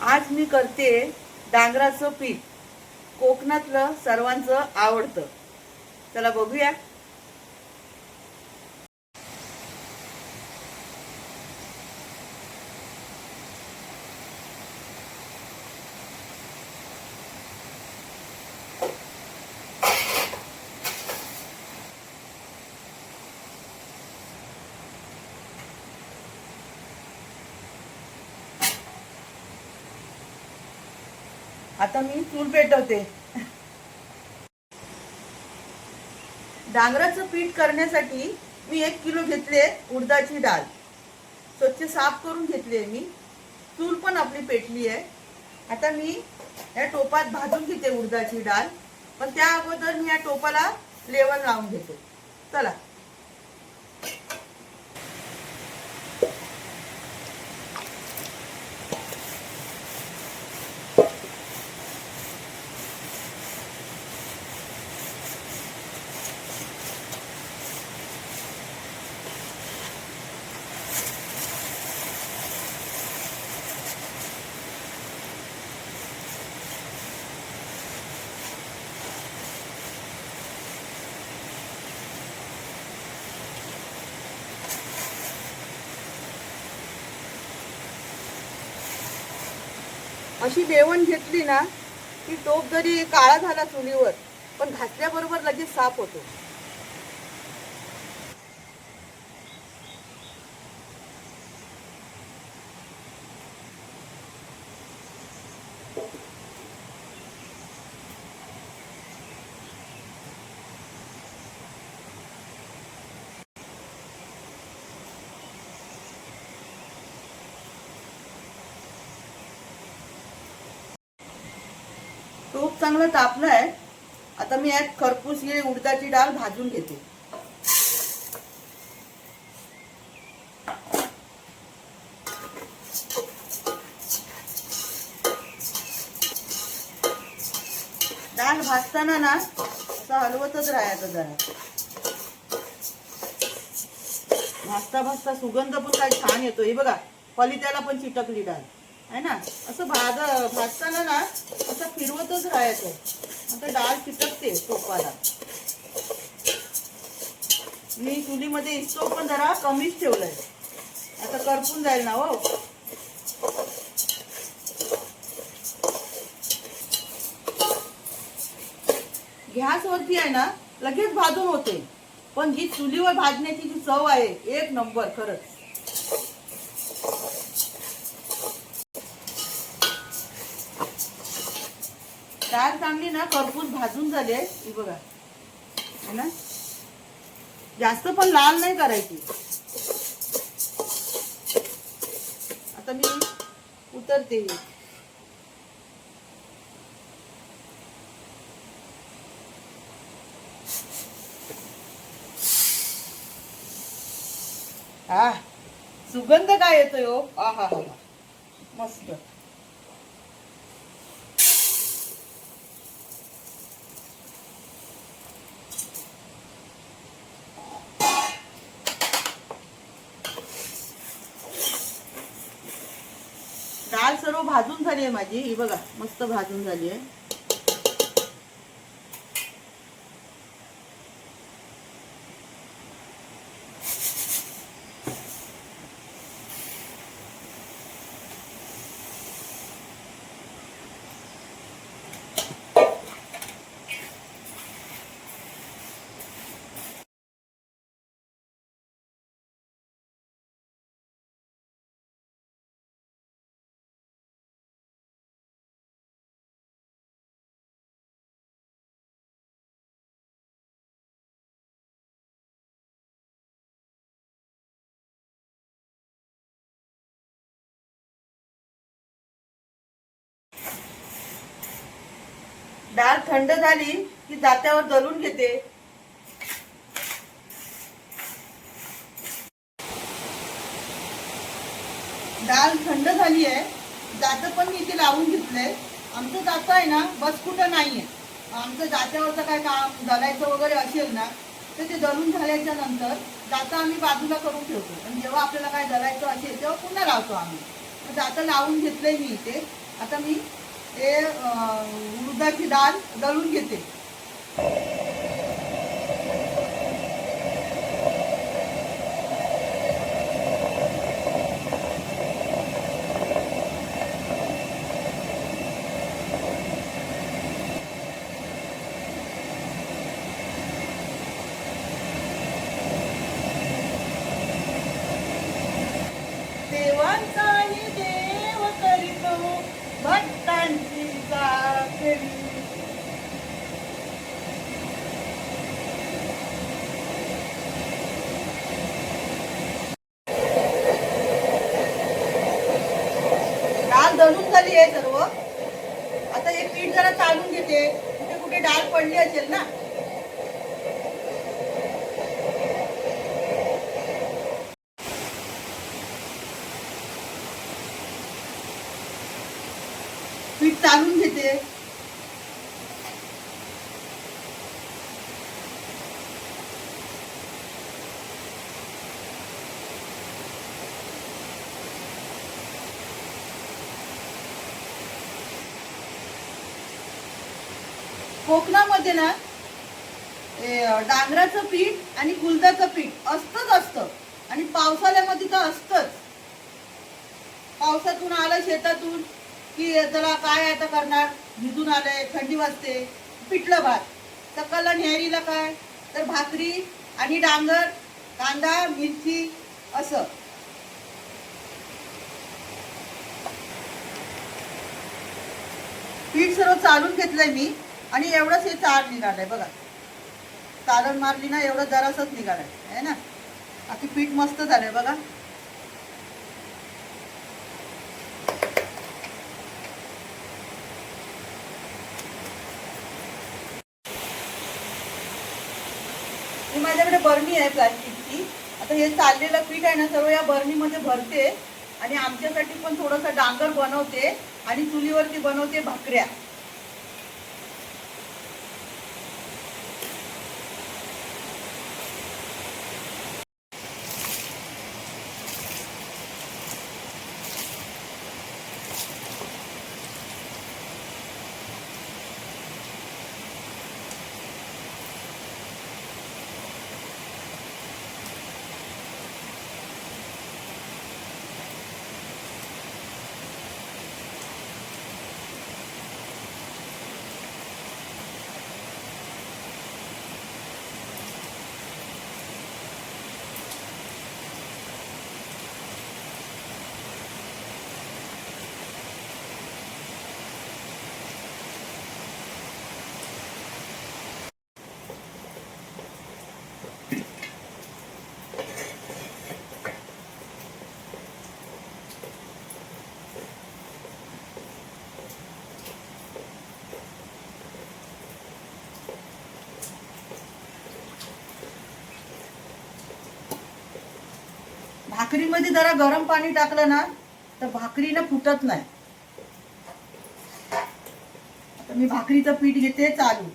आज मी करते डांगराचं पीठ. कोकणातलं सर्वांचं आवडतं. चला बघूया. आता मी चूल पेटवते. डांगराचं पीठ करण्यासाठी मी एक किलो घेतले उडदाची डाळ. स्वच्छ साफ करून घेतली आहे मी. चूल पण आपली पेटली आहे. आता मी या टोपात भाजून घेते उडदाची डाळ. पण त्या अगोदर मी या टोपाला लेवण लावून घेते. चला. अशी बेवण घेतली ना की टोप जरी काळा झाला चुलीवर पण घासल्याबरोबर लगेच साफ होतो. तूप चांगलं आहे आता मी यात खरपूस हे उडदाची डाळ भाजून घेते. डाळ भाजताना ना असं हलवतच राहायचं जरा. भाजता भाजता सुगंध पण काय छान येतो. हे बघा पलित्याला पण चिटकली डाळ. आहे ना? असं भाज भाजताना ना असं फिरवतच राहायचं आता डाळ चिटकते टोपाला मी चुलीमध्ये इस्तो पण जरा कमीच ठेवलंय. आता करपून जाईल ना हो. गॅस वरती आहे ना लगेच भाजून होते. पण जी चुलीवर भाजण्याची जी चव आहे एक नंबर खरंच. डाळ चांगली ना खरपूस भाजून झाली आहे. ही बघा. है ना? जास्त पण लाल नाही करायची. आता मी उतरते. हा. सुगंध काय येतोय हो? हा हा हा मस्त. डाळ सर्व भाजून झाली आहे माझी. ही बघा मस्त भाजून झाली आहे. डाळ थंड झाली की जात्यावर दलून घेते. डाळ थंड झाली आहे जातं पण मी इथे लावून घेतलंय आमचं जातं आहे ना बस कुठं नाहीये. आमचं जात्यावरचं काय काम दलायचं वगैरे असेल ना तर ते दलून झाल्याच्यानंतर जातं आम्ही बाजूला करून ठेवतो. आणि जेव्हा आपल्याला काय दलायचं असेल तेव्हा पुन्हा लावतो आम्ही. जातं लावून घेतलंय मी इथे. आता मी हे उडदाची डाळ दळून घेते देवांचाही देव करीतो भक्तांची चाकरी डाळ दळून झाली आहे सर्व. आता हे पीठ जरा चालून घेते. कुठे कुठे डाळ पडली असेल ना पीठ चालून घेते कोकणामध्ये ना डांगराचं पीठ आणि गुलदाचं पीठ असतंच असतं. आणि पावसाळ्यामध्ये तर असतंच. पावसातून आलं शेतातून की चला काय आता करणार? भिजून आलंय थंडी वाजते पिठलं भात. सकाळला न्यारीला काय? तर भाकरी आणि डांगर कांदा मिरची असं. पीठ सर्व चालून घेतलंय मी. आणि एवढंच हे चार आहे बघा. चालण मारली ना एवढं जरासच निघालंय आहे ना? आता पीठ मस्त झालंय बघा. माझ्याकडे बर्नी आहे प्लास्टिकची. आता हे चाललेलं पीठ आहे ना सर्व या बरणीमध्ये भरते. आणि आमच्यासाठी पण थोडंसं डांगर बनवते आणि चुलीवरती बनवते भाकऱ्या. भाकरीमध्ये जरा गरम पाणी टाकलं ना तर भाकरी ना फुटत नाही. आता मी भाकरीचं पीठ घेते चालू.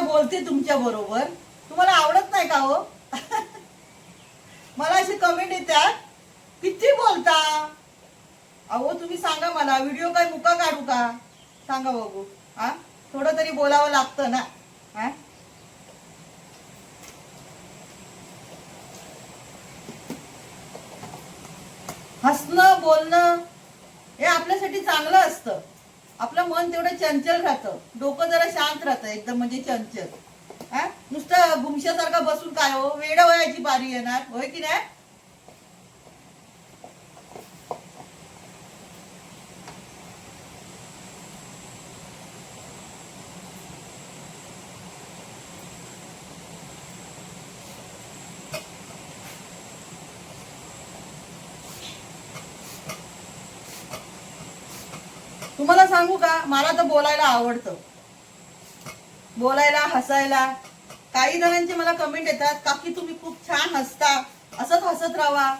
जरा बोलते तुमच्या बरोबर. तुम्हाला आवडत नाही का हो? मला अशी कमेंट येतात किती बोलता? अहो तुम्ही सांगा मला व्हिडिओ काय मुका काढू का? सांगा बघू. हा थोडं तरी बोलावं लागतं ना. हा हसणं बोलणं हे आपल्यासाठी चांगलं असतं. आपलं मन तेवढं चंचल राहतं. डोकं जरा शांत राहतं एकदम म्हणजे चंचल. हा? नुसतं गुमशासारखं बसून काय हो? वेळ वयाची बारी येणार. होय की नाही? तुम्हाला सांगू का? मला तर बोलायला आवडतं. बोलायला हसायला. काही जणांचे मला कमेंट येतात काकी तुम्ही खूप छान हसता. असंच हसत राहा.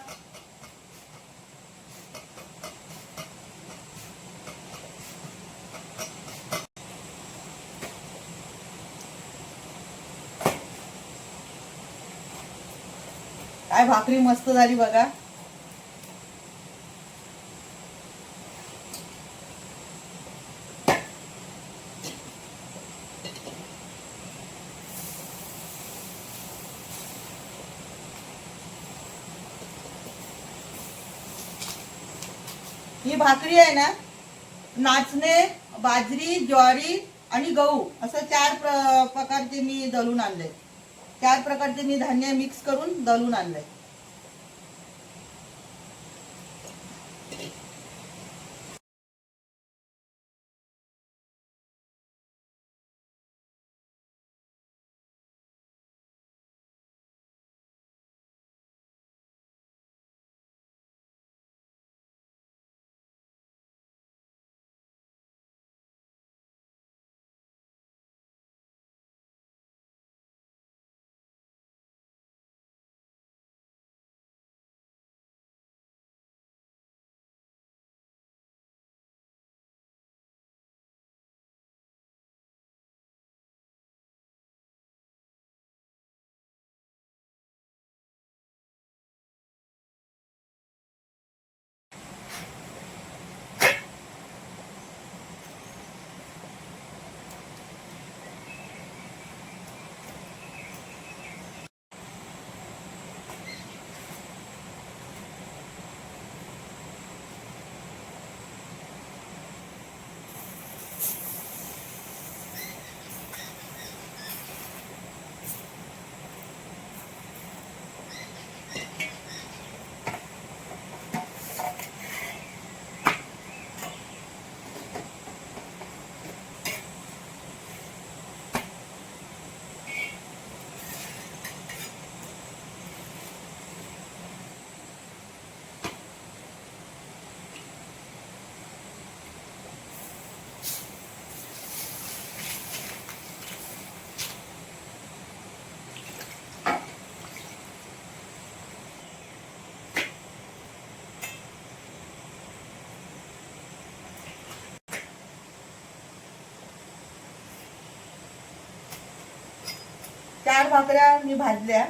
काय भाकरी मस्त झाली बघा. ही भाकरी आहे ना नाचणे बाजरी ज्वारी आणि गहू असं चार प्र प्रकारचे मी दलून आणले. चार प्रकारचे मी धान्य मिक्स करून दलून आणलंय चार भाकऱ्या मी भाजल्या.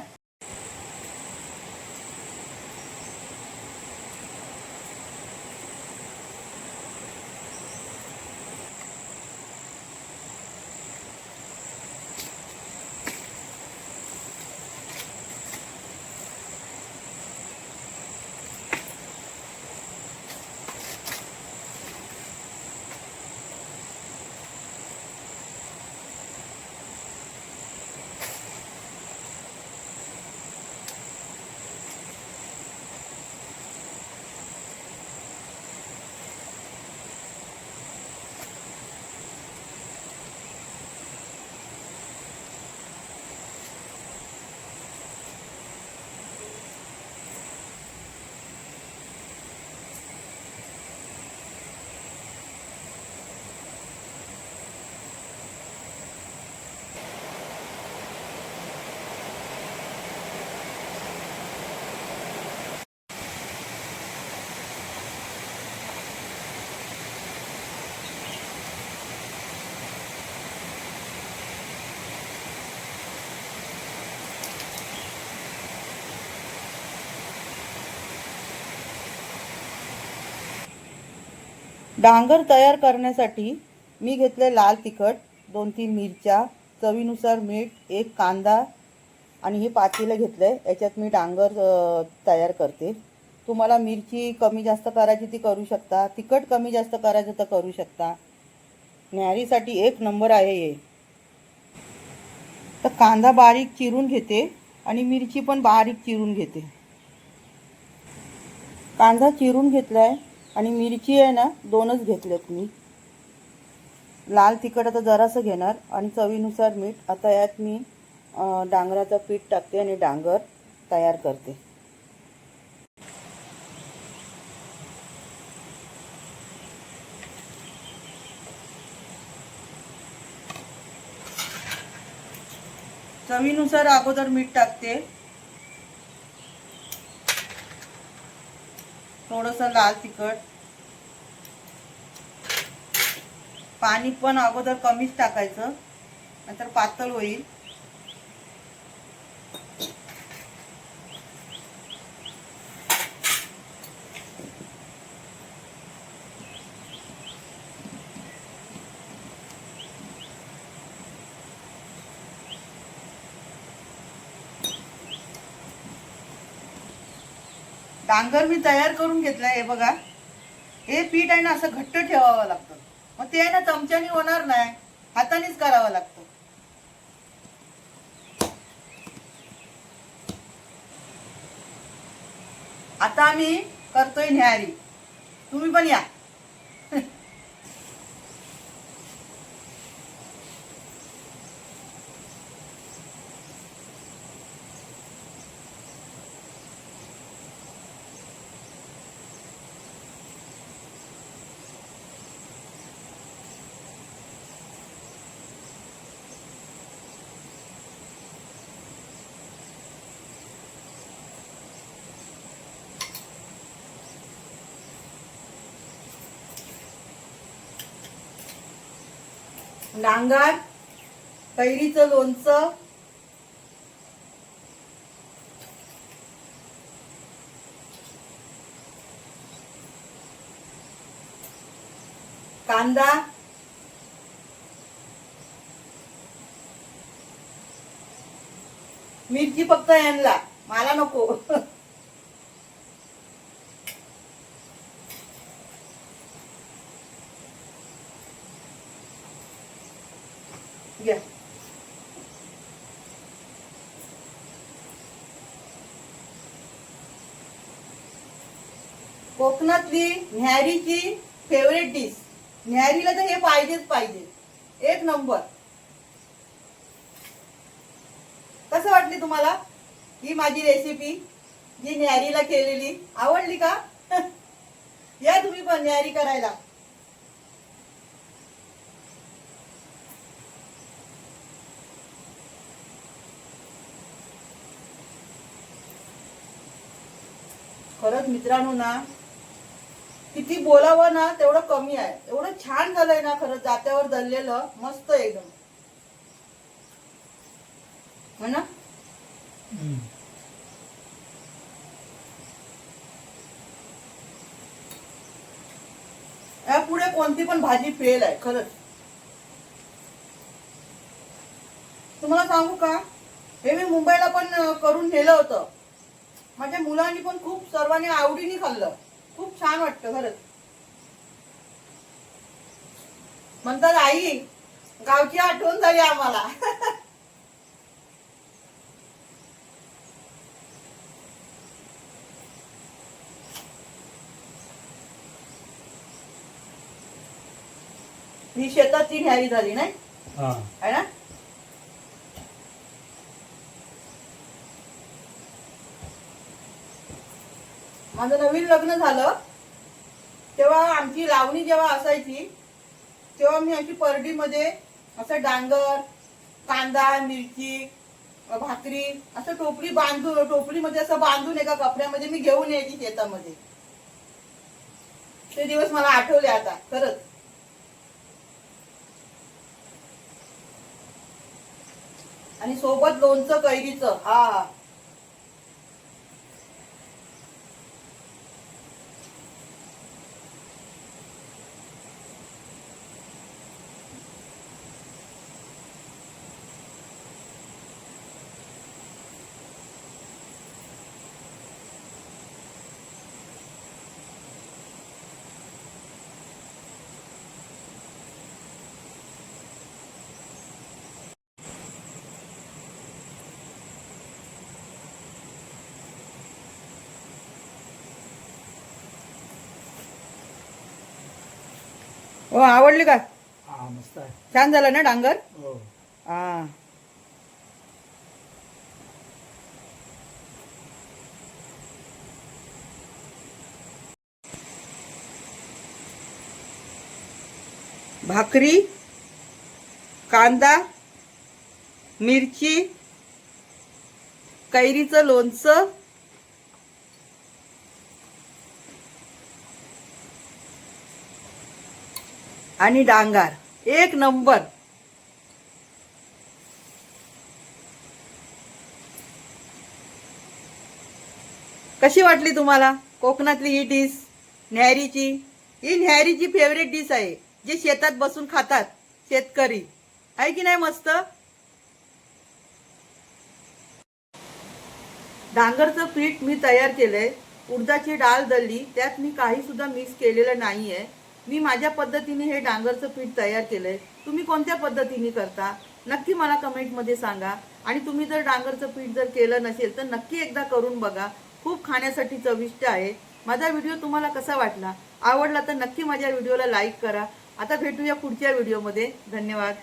डांगर तयार करण्यासाठी मी घेतले लाल तिखट दोन तीन मिरच्या चवीनुसार मीठ एक कांदा आणि हे पातेलं घेतलं आहे याच्यात मी डांगर तयार करते. तुम्हाला मिरची कमी जास्त करायची ती करू शकता. तिखट कमी जास्त करायचं तर करू शकता. न्यारीसाठी एक नंबर आहे हे. तर कांदा बारीक चिरून घेते आणि मिरची पण बारीक चिरून घेते. कांदा चिरून घेतला आहे आणि मिरची आहे ना दोनच घेतल्यात मी. लाल तिखट आता जरासं घेणार आणि चवीनुसार मीठ. आता यात मी डांगराचं पीठ टाकते आणि डांगर तयार करते. चवीनुसार अगोदर मीठ टाकते. थोडंसं लाल तिखट. पाणी पण अगोदर कमीच टाकायचं. नंतर पातळ होईल. डांगर मी तयार करून घेतलाय हे बघा. हे पीठ आहे ना असं घट्ट ठेवावं लागतं. मग ते आहे ना चमच्याने होणार नाही. हातानेच करावं लागतं. आता आम्ही करतोय न्यारी तुम्ही पण या. नांगर कैरीचं लोणचं कांदा मिरची फक्त यांना. मला नको. कोकणातली न्यारीची फेवरेट डिश न्यारीला तर हे पाहिजेच पाहिजे. एक नंबर कसं वाटली तुम्हाला ही माझी रेसिपी जी न्यारीला केलेली. आवडली का? या तुम्ही पण न्यारी करायला. खरंच मित्रांनो ना किती बोलावं ना तेवढं कमी आहे. एवढं छान झालंय ना खरंच जात्यावर दललेलं मस्त एकदम. हो ना? या पुढे कोणती पण भाजी फेल आहे खरंच. तुम्हाला सांगू का? हे मी मुंबईला पण करून नेलं होतं. माझ्या मुलांनी पण खूप सर्वांनी आवडीने खाल्लं. खूप छान वाटतं खरंच. म्हणतात आई गावची आठवण झाली आम्हाला. ही शेताची न्यारी झाली नाही? हा ना? माझं नवीन लग्न झालं तेव्हा आमची लावणी जेव्हा असायची तेव्हा मी अशी परडीमध्ये असं डांगर कांदा मिरची भाकरी असं टोपली बांधून टोपलीमध्ये असं बांधून एका कपड्यामध्ये मी घेऊन यायची शेतामध्ये. ते दिवस मला आठवले आता खरंच. आणि सोबत लोणचं कैरीचं हा. आवडले का? हा मस्त आहे. छान झालं ना डांगर? हो. हा. भाकरी कांदा मिरची कैरीचं लोणचं आणि डांगार. एक नंबर. कशी वाटली तुम्हाला? कोकणातली ही डिश न्याहारीची? ही न्याहारीची फेवरेट डिश आहे. जे शेतात बसून खातात शेतकरी. आहे की नाही मस्त? डांगरचं पीठ मी तयार केलंय. उडदाची डाळ दळली. त्यात मी काही सुद्धा मिक्स केलेलं नाहीये. मी माझ्या पद्धतीने हे डांगरचं पीठ तयार केलंय. तुम्ही कोणत्या पद्धतीने करता? नक्की मला कमेंटमध्ये सांगा. आणि तुम्ही जर डांगरचं पीठ जर केलं नसेल तर नक्की एकदा करून बघा. खूप खाण्यासाठी चविष्ट आहे. माझा व्हिडिओ तुम्हाला कसा वाटला? आवडला तर नक्की माझ्या व्हिडिओला लाईक करा. आता भेटूया पुढच्या व्हिडिओमध्ये. धन्यवाद.